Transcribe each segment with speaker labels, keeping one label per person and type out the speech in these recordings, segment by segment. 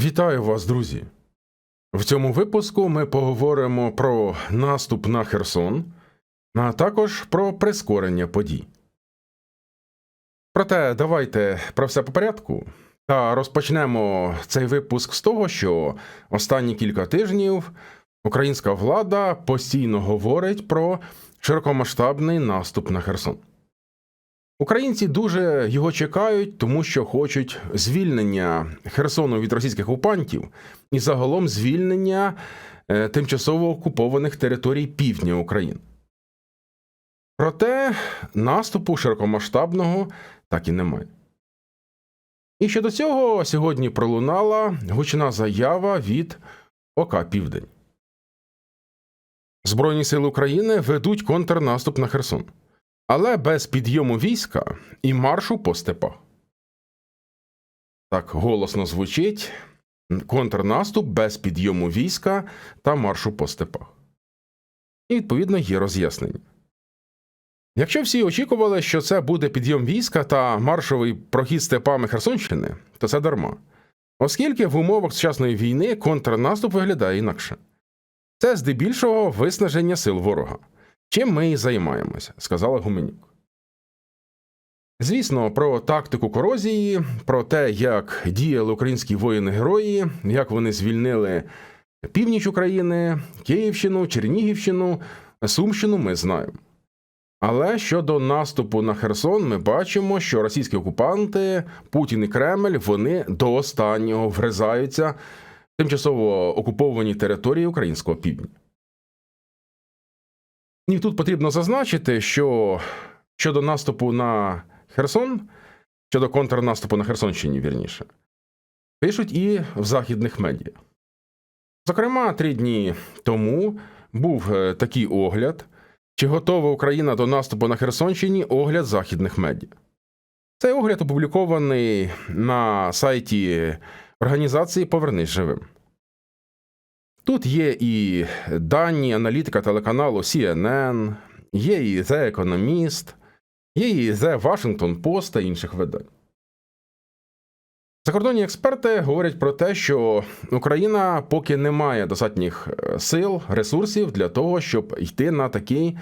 Speaker 1: Вітаю вас, друзі! В цьому випуску ми поговоримо про наступ на Херсон, а також про прискорення подій. Проте давайте про все по порядку. Та розпочнемо цей випуск з того, що останні кілька тижнів українська влада постійно говорить про широкомасштабний наступ на Херсон. Українці дуже його чекають, тому що хочуть звільнення Херсону від російських окупантів і загалом звільнення е, тимчасово окупованих територій півдня України. Проте наступу широкомасштабного так і немає. І щодо цього сьогодні пролунала гучна заява від ОК Південь. Збройні сили України ведуть контрнаступ на Херсон але без підйому війська і маршу по степах. Так голосно звучить контрнаступ без підйому війська та маршу по степах. І, відповідно, є роз'яснення. Якщо всі очікували, що це буде підйом війська та маршовий прохід степами Херсонщини, то це дарма. Оскільки в умовах сучасної війни контрнаступ виглядає інакше. Це здебільшого виснаження сил ворога. Чим ми і займаємося, сказала Гуменюк. Звісно, про тактику корозії, про те, як діяли українські воїни-герої, як вони звільнили північ України, Київщину, Чернігівщину, Сумщину, ми знаємо. Але щодо наступу на Херсон, ми бачимо, що російські окупанти, Путін і Кремль, вони до останнього вризаються в тимчасово окуповані території українського півдня. І тут потрібно зазначити, що щодо наступу на Херсон, щодо контрнаступу на Херсонщині, вірніше, пишуть і в західних медіа. Зокрема, три дні тому був е, такий огляд, чи готова Україна до наступу на Херсонщині огляд західних медіа. Цей огляд опублікований на сайті організації Повернись живим. Тут є і дані аналітика телеканалу CNN, є і The Economist, є і The Washington Post та інших видань. Закордонні експерти говорять про те, що Україна поки не має достатніх е, сил, ресурсів для того, щоб йти на такий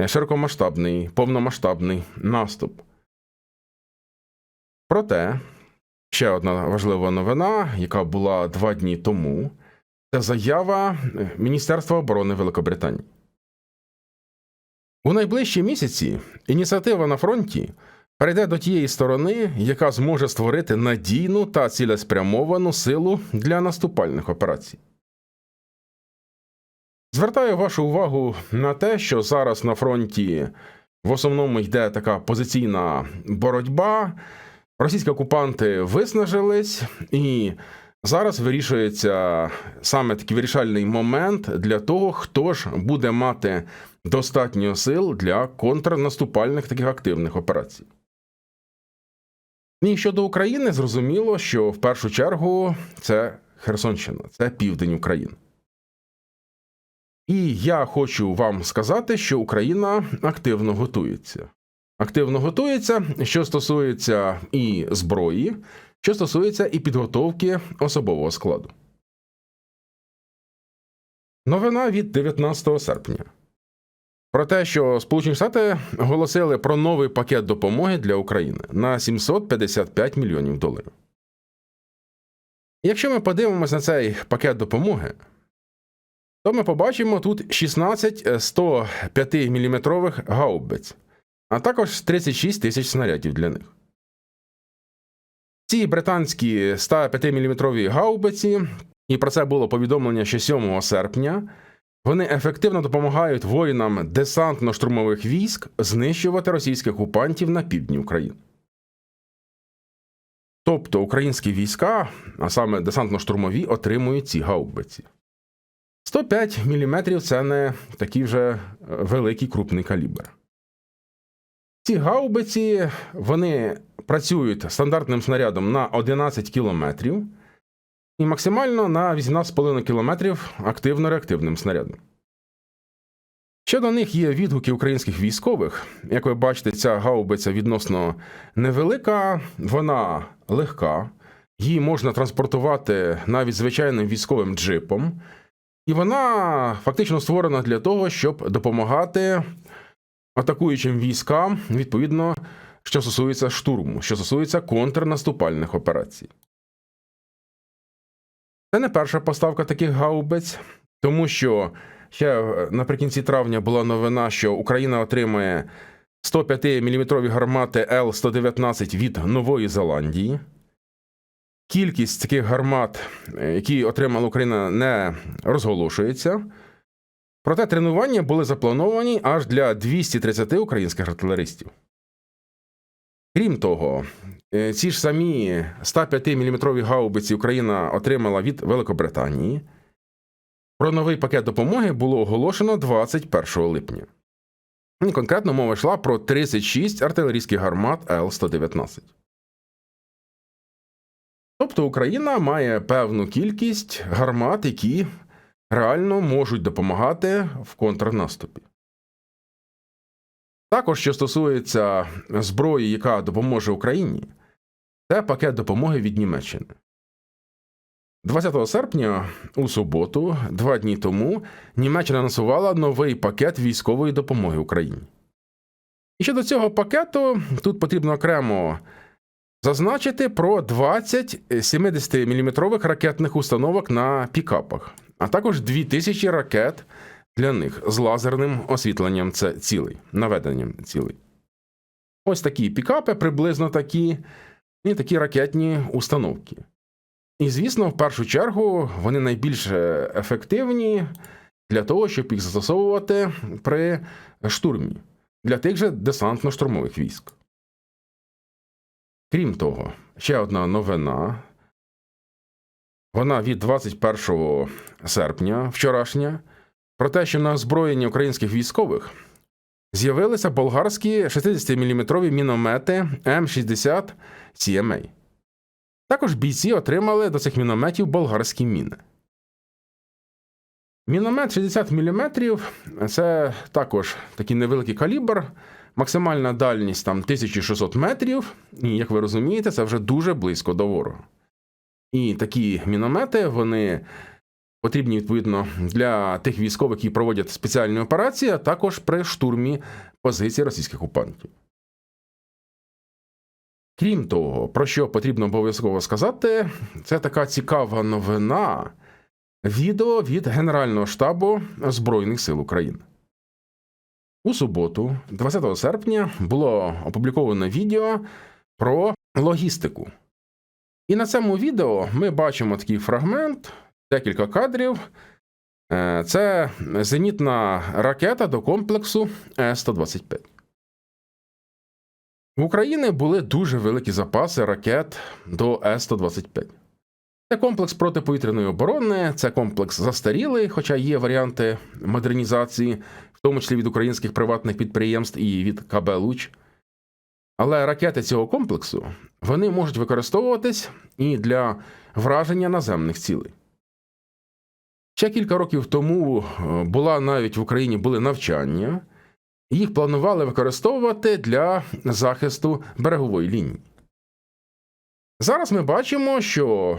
Speaker 1: е, широкомасштабний, повномасштабний наступ. Проте ще одна важлива новина, яка була два дні тому. Це заява Міністерства оборони Великобританії. У найближчі місяці ініціатива на фронті перейде до тієї сторони, яка зможе створити надійну та цілеспрямовану силу для наступальних операцій. Звертаю вашу увагу на те, що зараз на фронті в основному йде така позиційна боротьба. Російські окупанти виснажились і Зараз вирішується саме такий вирішальний момент для того, хто ж буде мати достатньо сил для контрнаступальних таких активних операцій. І щодо України, зрозуміло, що в першу чергу це Херсонщина, це південь України. І я хочу вам сказати, що Україна активно готується. Активно готується, що стосується і зброї, що стосується і підготовки особового складу. Новина від 19 серпня про те, що Сполучені Штати оголосили про новий пакет допомоги для України на 755 мільйонів доларів. Якщо ми подивимося на цей пакет допомоги, то ми побачимо тут 16 105 мм гаубиць, а також 36 тисяч снарядів для них. Ці британські 105-мм гаубиці, і про це було повідомлення ще 7 серпня. Вони ефективно допомагають воїнам десантно-штурмових військ знищувати російських окупантів на півдні України. Тобто українські війська, а саме десантно-штурмові, отримують ці гаубиці. 105 мм це не такий вже великий крупний калібр. Ці гаубиці вони працюють стандартним снарядом на 11 кілометрів і максимально на 18,5 кілометрів активно-реактивним снарядом. Щодо них є відгуки українських військових. Як ви бачите, ця гаубиця відносно невелика, вона легка, її можна транспортувати навіть звичайним військовим джипом, і вона фактично створена для того, щоб допомагати атакуючим військам, відповідно, що стосується штурму, що стосується контрнаступальних операцій. Це не перша поставка таких гаубиць, тому що ще е, наприкінці травня була новина, що Україна отримає 105-мм гармати Л-119 від Нової Зеландії. Кількість таких гармат, е, які отримала Україна, не розголошується. Проте тренування були заплановані аж для 230 українських артилеристів. Крім того, е, ці ж самі 105-мм гаубиці Україна отримала від Великобританії. Про новий пакет допомоги було оголошено 21 липня. Конкретно мова йшла про 36 артилерійських гармат Л-119. Тобто Україна має певну кількість гармат, які реально можуть допомагати в контрнаступі. Також, що стосується зброї, яка допоможе Україні, це пакет допомоги від Німеччини. 20 серпня у суботу, два дні тому, Німеччина анонсувала новий пакет військової допомоги Україні. І щодо цього пакету, тут потрібно окремо зазначити про 20 70-мм ракетних установок на пікапах, а також 2000 ракет для них з лазерним освітленням це цілей, наведенням цілей. Ось такі пікапи, приблизно такі, і такі ракетні установки. І, звісно, в першу чергу вони найбільш ефективні для того, щоб їх застосовувати при штурмі для тих же десантно-штурмових військ. Крім того, ще одна новина. Вона від 21 серпня вчорашня про те, що на озброєнні українських військових з'явилися болгарські 60-мм міномети М60 CMA. Також бійці отримали до цих мінометів болгарські міни. Міномет 60 мм це також такий невеликий калібр, максимальна дальність там 1600 метрів, і, як ви розумієте, це вже дуже близько до ворога. І такі міномети вони потрібні відповідно для тих військових, які проводять спеціальні операції, а також при штурмі позицій російських окупантів. Крім того, про що потрібно обов'язково сказати, це така цікава новина відео від Генерального штабу Збройних сил України. У суботу, 20 серпня, було опубліковано відео про логістику. І на цьому відео ми бачимо такий фрагмент, декілька кадрів. Е, Це зенітна ракета до комплексу С-125. В Україні були дуже великі запаси ракет до С-125. Це комплекс протиповітряної оборони, це комплекс застарілий, хоча є варіанти модернізації, в тому числі від українських приватних підприємств і від КБ Луч. Але ракети цього комплексу вони можуть використовуватись і для враження наземних цілей. Ще кілька років тому е, була навіть в Україні були навчання, їх планували використовувати для захисту берегової лінії. Зараз ми бачимо, що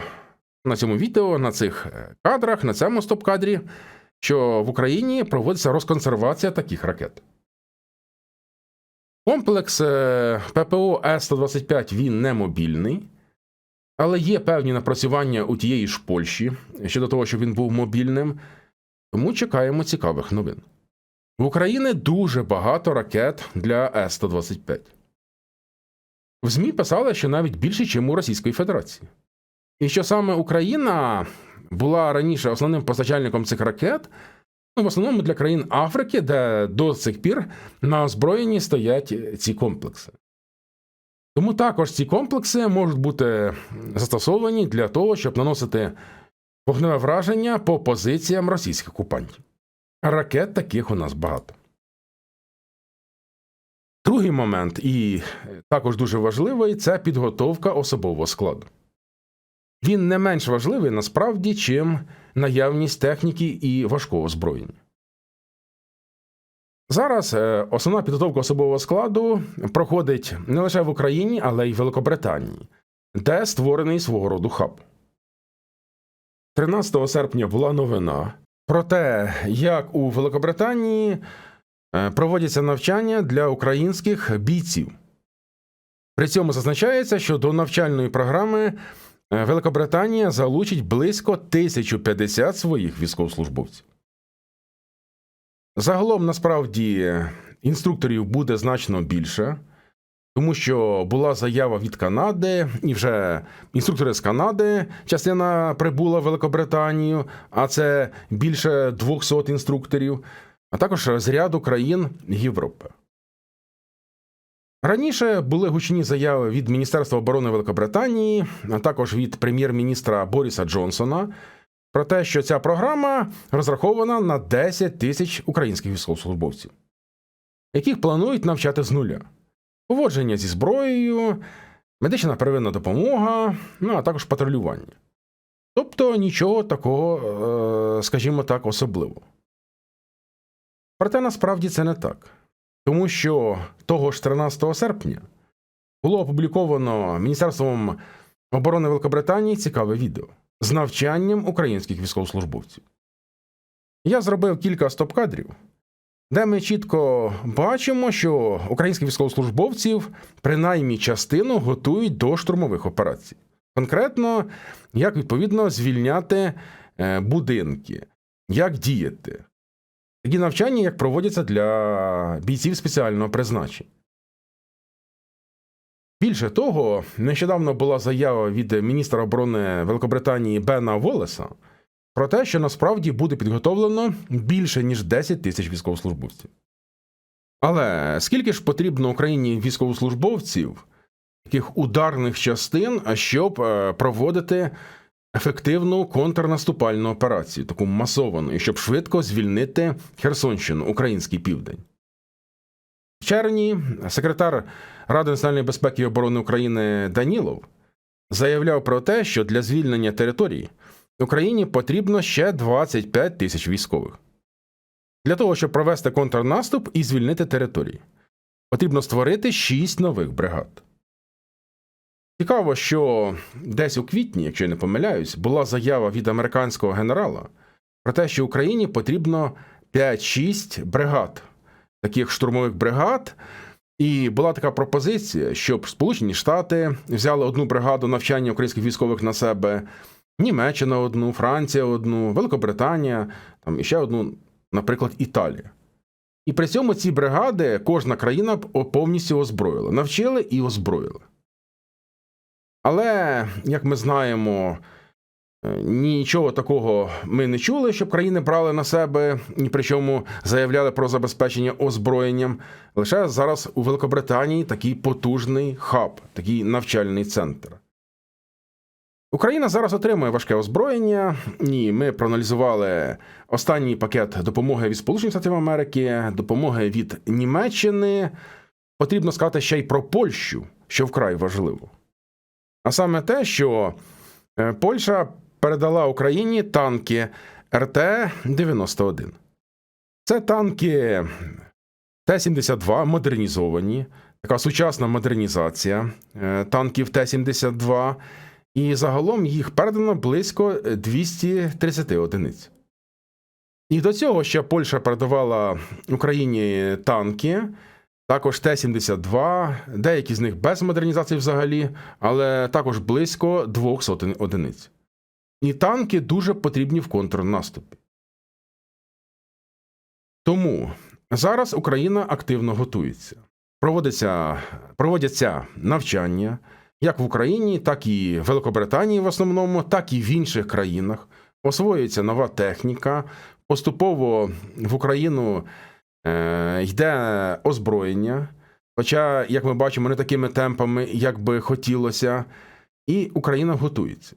Speaker 1: на цьому відео, на цих е, кадрах, на цьому стоп-кадрі, що в Україні проводиться розконсервація таких ракет. Комплекс е, ППО С-125 він не мобільний, але є певні напрацювання у тієї ж Польщі щодо того, щоб він був мобільним, тому чекаємо цікавих новин. В Україні дуже багато ракет для С-125. В ЗМІ писали, що навіть більше, ніж у Російської Федерації. І що саме Україна була раніше основним постачальником цих ракет, в основному для країн Африки, де до цих пір на озброєнні стоять ці комплекси. Тому також ці комплекси можуть бути застосовані для того, щоб наносити вогневе враження по позиціям російських окупантів. Ракет таких у нас багато. Другий момент, і також дуже важливий, це підготовка особового складу. Він не менш важливий насправді, чим наявність техніки і важкого озброєння. Зараз е, основна підготовка особового складу проходить не лише в Україні, але й в Великобританії. де створений свого роду хаб. 13 серпня була новина про те, як у Великобританії е, проводяться навчання для українських бійців. При цьому зазначається, що до навчальної програми Великобританія залучить близько 1050 своїх військовослужбовців. Загалом, насправді, інструкторів буде значно більше, тому що була заява від Канади, і вже інструктори з Канади частина прибула в Великобританію, а це більше 200 інструкторів, а також з ряду країн Європи. Раніше були гучні заяви від Міністерства оборони Великобританії, а також від прем'єр-міністра Боріса Джонсона про те, що ця програма розрахована на 10 тисяч українських військовослужбовців, яких планують навчати з нуля. Поводження зі зброєю, медична первинна допомога, ну а також патрулювання. Тобто нічого такого, е, скажімо так, особливого. Проте насправді це не так. Тому що того ж 13 серпня було опубліковано Міністерством оборони Великобританії цікаве відео з навчанням українських військовослужбовців. Я зробив кілька стоп-кадрів, де ми чітко бачимо, що українських військовослужбовців принаймні частину готують до штурмових операцій. Конкретно, як відповідно звільняти е, будинки, як діяти. Такі навчання, як проводяться для бійців спеціального призначення. Більше того, нещодавно була заява від міністра оборони Великобританії Бена Волеса про те, що насправді буде підготовлено більше ніж 10 тисяч військовослужбовців. Але скільки ж потрібно Україні військовослужбовців, таких ударних частин, щоб е, проводити ефективну контрнаступальну операцію, таку масовану, і щоб швидко звільнити Херсонщину, український південь? В червні секретар Ради національної безпеки і оборони України Данілов заявляв про те, що для звільнення території Україні потрібно ще 25 тисяч військових. Для того, щоб провести контрнаступ і звільнити території, потрібно створити 6 нових бригад. Цікаво, що десь у квітні, якщо я не помиляюсь, була заява від американського генерала про те, що Україні потрібно 5-6 бригад, таких штурмових бригад. І була така пропозиція, щоб Сполучені Штати взяли одну бригаду навчання українських військових на себе, Німеччина одну, Франція одну, Великобританія, там і ще одну, наприклад, Італія. І при цьому ці бригади кожна країна повністю озброїла, навчили і озброїли. Але, як ми знаємо, е, нічого такого ми не чули, щоб країни брали на себе і причому заявляли про забезпечення озброєнням. Лише зараз у Великобританії такий потужний хаб, такий навчальний центр. Україна зараз отримує важке озброєння, і ми проаналізували останній пакет допомоги від Сполучених Штатів Америки, допомоги від Німеччини. Потрібно сказати ще й про Польщу, що вкрай важливо. А саме те, що е, Польща передала Україні танки РТ-91. Це танки Т-72 модернізовані, така сучасна модернізація е, танків Т-72, і загалом їх передано близько 230 одиниць. І до цього ще Польща передавала Україні танки, також Т-72, деякі з них без модернізації взагалі, але також близько 200 одиниць. І танки дуже потрібні в контрнаступі. Тому зараз Україна активно готується. Проводиться, проводяться навчання як в Україні, так і в Великобританії в основному, так і в інших країнах. Освоюється нова техніка. Поступово в Україну е, йде озброєння. Хоча, як ми бачимо, не такими темпами, як би хотілося, і Україна готується.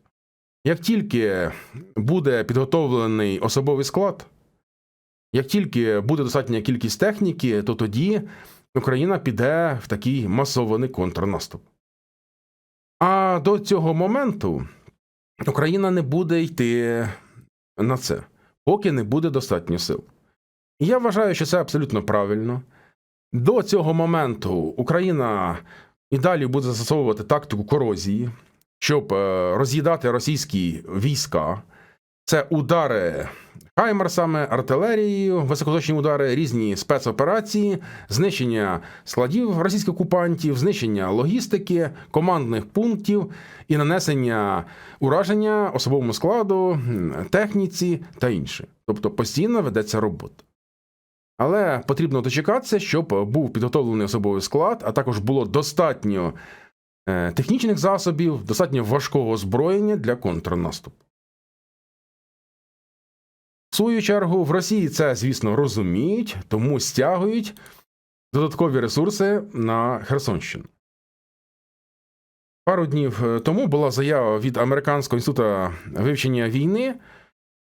Speaker 1: Як тільки буде підготовлений особовий склад, як тільки буде достатня кількість техніки, то тоді Україна піде в такий масований контрнаступ. А до цього моменту Україна не буде йти на це, поки не буде достатньо сил. Я вважаю, що це абсолютно правильно. До цього моменту Україна і далі буде застосовувати тактику корозії, щоб е, роз'їдати російські війська. Це удари хаймерсами, артилерією, високоточні удари, різні спецоперації, знищення складів російських окупантів, знищення логістики, командних пунктів і нанесення ураження особовому складу, техніці та інше. Тобто постійно ведеться робота. Але потрібно дочекатися, щоб був підготовлений особовий склад, а також було достатньо е, технічних засобів, достатньо важкого озброєння для контрнаступу. В свою чергу, в Росії це, звісно, розуміють, тому стягують додаткові ресурси на Херсонщину. Пару днів е, тому була заява від Американського інституту вивчення війни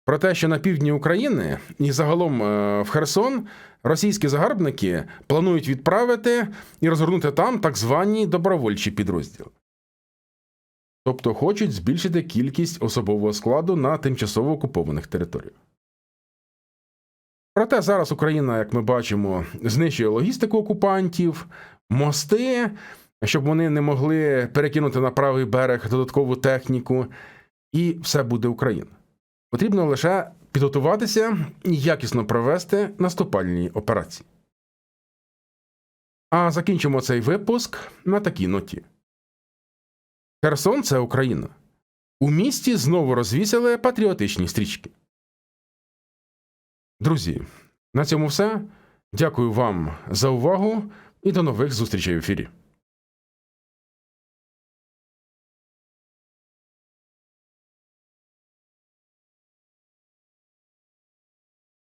Speaker 1: про те, що на півдні України і загалом е, в Херсон російські загарбники планують відправити і розгорнути там так звані добровольчі підрозділи. Тобто хочуть збільшити кількість особового складу на тимчасово окупованих територіях. Проте зараз Україна, як ми бачимо, знищує логістику окупантів, мости, щоб вони не могли перекинути на правий берег додаткову техніку, і все буде Україна. Потрібно лише підготуватися і якісно провести наступальні операції. А закінчимо цей випуск на такій ноті. Херсон це Україна. У місті знову розвісили патріотичні стрічки. Друзі, на цьому все. Дякую вам за увагу і до нових зустрічей в ефірі.